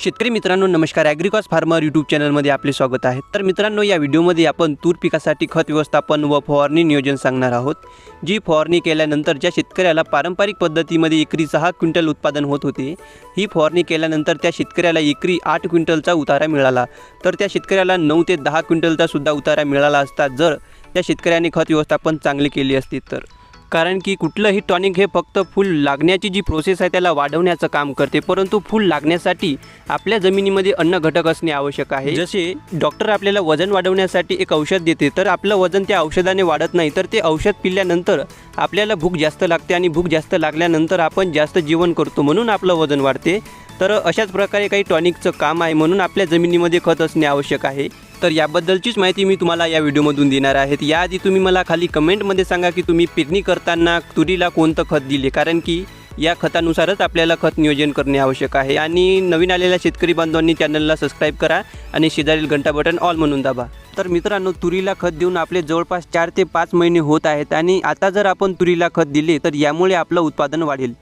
शेतकरी मित्रांनो नमस्कार. ॲग्रिकॉस फार्मर यूट्यूब चॅनलमध्ये आपले स्वागत आहे. तर मित्रांनो या व्हिडिओमध्ये आपण तूर पिकासाठी खत व्यवस्थापन व फवारणी नियोजन सांगणार आहोत जी फवारणी केल्यानंतर ज्या शेतकऱ्याला पारंपरिक पद्धतीमध्ये एकरी सहा क्विंटल उत्पादन होत होते ही फवारणी केल्यानंतर त्या शेतकऱ्याला एकरी आठ क्विंटलचा उतारा मिळाला. तर त्या शेतकऱ्याला नऊ ते दहा क्विंटलचा सुद्धा उतारा मिळाला असता जर त्या शेतकऱ्याने खत व्यवस्थापन चांगले केले असते तर. कारण की कुठलंही टॉनिक हे फक्त फूल लागण्याची जी प्रोसेस आहे त्याला वाढवण्याचं काम करते. परंतु फूल लागण्यासाठी आपल्या जमिनीमध्ये अन्न घटक असणे आवश्यक आहे. जसे डॉक्टर आपल्याला वजन वाढवण्यासाठी एक औषध देते तर आपलं वजन त्या औषधाने वाढत नाही तर ते औषध पिल्यानंतर आपल्याला भूक जास्त लागते आणि भूक जास्त लागल्यानंतर आपण जास्त जीवन करतो म्हणून आपलं वजन वाढते. तर अशाच प्रकारे काही टॉनिकचं काम आहे म्हणून आपल्या जमिनीमध्ये खत असणे आवश्यक आहे. तर याबद्दलचीच माहिती मी तुम्हाला या व्हिडिओमधून देणार आहेत याआधी तुम्ही मला खाली कमेंटमध्ये सांगा की तुम्ही पेरणी करताना तुरीला कोणतं खत दिले? कारण की या खतानुसारच आपल्याला खत नियोजन करणे आवश्यक आहे. आणि नवीन आलेल्या शेतकरी बांधवांनी चॅनलला सबस्क्राईब करा आणि शेजारील घंटा बटन ऑल म्हणून दाबा. तर मित्रांनो तुरीला खत देऊन आपले जवळपास चार ते पाच महिने होत आहेत आणि आता जर आपण तुरीला खत दिले तर यामुळे आपलं उत्पादन वाढेल.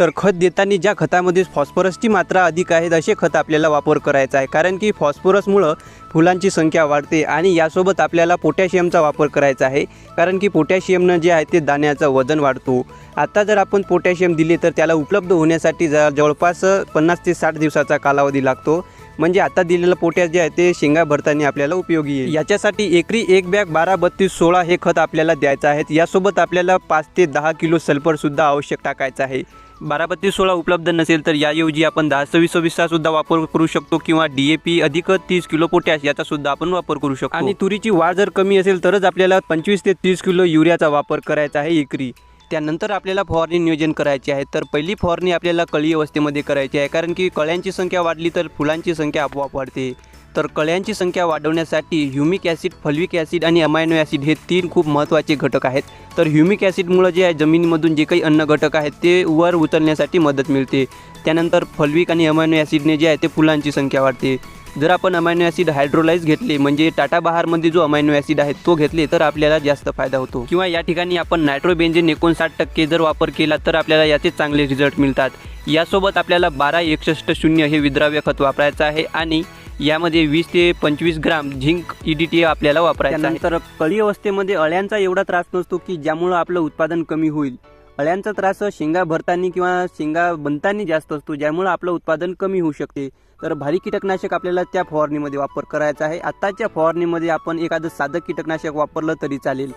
तर खत देताना ज्या खतामध्ये फॉस्फरसची मात्रा अधिक आहे असे खत आपल्याला वापर करायचा आहे. कारण की फॉस्फरसमुळं फुलांची संख्या वाढते आणि यासोबत आपल्याला पोटॅशियमचा वापर करायचा आहे. कारण की पोटॅशियमनं जे आहे ते दाण्याचं वजन वाढतो. आता जर आपण पोटॅशियम दिले तर त्याला उपलब्ध होण्यासाठी ज जवळपास पन्नास ते साठ दिवसाचा कालावधी लागतो. म्हणजे आता दिलेलं पोटॅश जे आहे ते शेंगा भरताना आपल्याला उपयोगी येईल. याच्यासाठी एकरी एक बॅग बारा बत्तीस सोळा हे खत आपल्याला द्यायचं आहे. यासोबत आपल्याला पाच ते दहा किलो सल्फरसुद्धा आवश्यक टाकायचं आहे. बारा बत्तीस सोळा उपलब्ध नसेल तर याऐवजी आपण दहा सव्वीस सव्वीसचा सुद्धा वापर करू शकतो किंवा डी ए पी अधिक तीस किलो पोटॅश याचा सुद्धा आपण वापर करू शकतो. आणि तुरीची वाढ जर कमी असेल तरच आपल्याला पंचवीस ते तीस किलो युरियाचा वापर करायचा आहे एकरी त्यानंतर आपल्याला फवारणी नियोजन करायचे आहे. तर पहिली फवारणी आपल्याला कळी अवस्थेमध्ये करायची आहे. कारण की कळ्यांची संख्या वाढली तर फुलांची संख्या आपोआप वाढते. तर कळ्यांची संख्या वाढवण्यासाठी ह्युमिक ॲसिड फल्विक ॲसिड आणि अमायनो ॲसिड हे तीन खूप महत्त्वाचे घटक आहेत. तर ह्युमिक ॲसिडमुळं जे आहे जमिनीमधून जे काही अन्न घटक आहेत ते वर उचलण्यासाठी मदत मिळते. त्यानंतर फल्विक आणि अमायनो ॲसिडने जे आहे ते फुलांची संख्या वाढते. जर आपण अमायनो ॲसिड हायड्रोलाइज घेतले म्हणजे टाटा बहारमध्ये जो अमायनो ॲसिड आहे तो घेतले तर आपल्याला जास्त फायदा होतो. किंवा या ठिकाणी आपण नायट्रोबेंजिन एकोणसाठ टक्के जर वापर केला तर आपल्याला याचे चांगले रिझल्ट मिळतात. यासोबत आपल्याला बारा एकसष्ट शून्य हे विद्राव्य खत वापरायचं आहे आणि यामध्ये वीस ते पंचवीस gram zinc E D T आपल्याला वापरायचं नंतर तर कळी अवस्थेमध्ये अळ्यांचा एवढा त्रास नसतो की ज्यामुळं आपलं उत्पादन कमी होईल. अळ्यांचा त्रास शेंगा भरताना किंवा शेंगा बनताना जास्त असतो ज्यामुळं आपलं उत्पादन कमी होऊ शकते. तर भारी कीटकनाशक आपल्याला त्या फवारणीमध्ये वापर करायचा आहे. आत्ताच्या फवारणीमध्ये आपण एखादं साधं कीटकनाशक वापरलं तरी चालेल.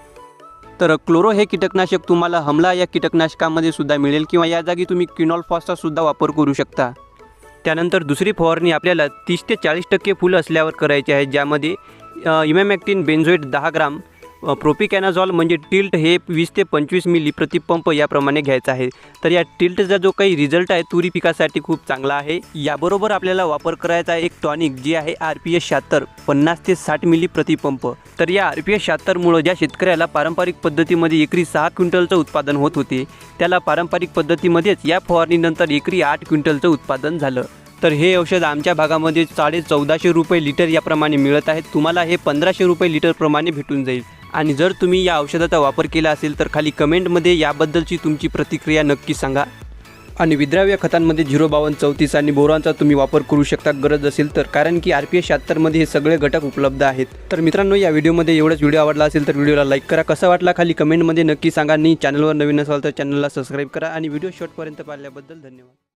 तर क्लोरो हे कीटकनाशक तुम्हाला हमला या कीटकनाशकामध्ये सुद्धा मिळेल किंवा या जागी तुम्ही क्विनॉल फॉसचा सुद्धा वापर करू शकता. त्यानंतर दुसरी फवारणी आपल्याला तीस ते चाळीस टक्के फुलं असल्यावर करायची आहे ज्यामध्ये इमॅमॅक्टिन बेन्झोएट दहा ग्राम प्रोपिकॅनाझॉल म्हणजे टिल्ट हे वीस ते पंचवीस मिली प्रतिपंप याप्रमाणे घ्यायचा आहे. तर या टिल्टचा जो काही रिझल्ट आहे तुरी पिकासाठी खूप चांगला आहे. याबरोबर आपल्याला वापर करायचा आहे एक टॉनिक जे आहे आर पी एस शहात्तर पन्नास ते साठ मिली प्रतिपंप तर या आर पी एस शहात्तरमुळं ज्या शेतकऱ्याला पारंपरिक पद्धतीमध्ये एकरी सहा क्विंटलचं उत्पादन होत होते त्याला पारंपरिक पद्धतीमध्येच या फवारणीनंतर एकरी आठ क्विंटलचं उत्पादन झालं. तर हे औषध आमच्या भागामध्ये साडे चौदाशे रुपये लिटर याप्रमाणे मिळत आहे. तुम्हाला हे पंधराशे रुपये लिटरप्रमाणे भेटून जाईल. आणि जर तुम्ही या औषधाचा वापर केला असेल तर खाली कमेंटमध्ये याबद्दलची तुमची प्रतिक्रिया नक्की सांगा. आणि विद्राव्य खतांमध्ये झिरो बावन्न चौतीस आणि बोरांचा तुम्ही वापर करू शकता गरज असेल तर. कारण की आर पी एस शहात्तरमध्ये हे सगळे घटक उपलब्ध आहेत. तर मित्रांनो या व्हिडिओमध्ये एवढंच व्हिडिओ आवडला असेल तर व्हिडिओला लाईक करा. कसा वाटला खाली कमेंटमध्ये नक्की सांगा आणि चॅनलवर नवीन असाल तर चॅनलला सबस्क्राईब करा. आणि व्हिडिओ शॉर्टपर्यंत पाहिल्याबद्दल धन्यवाद.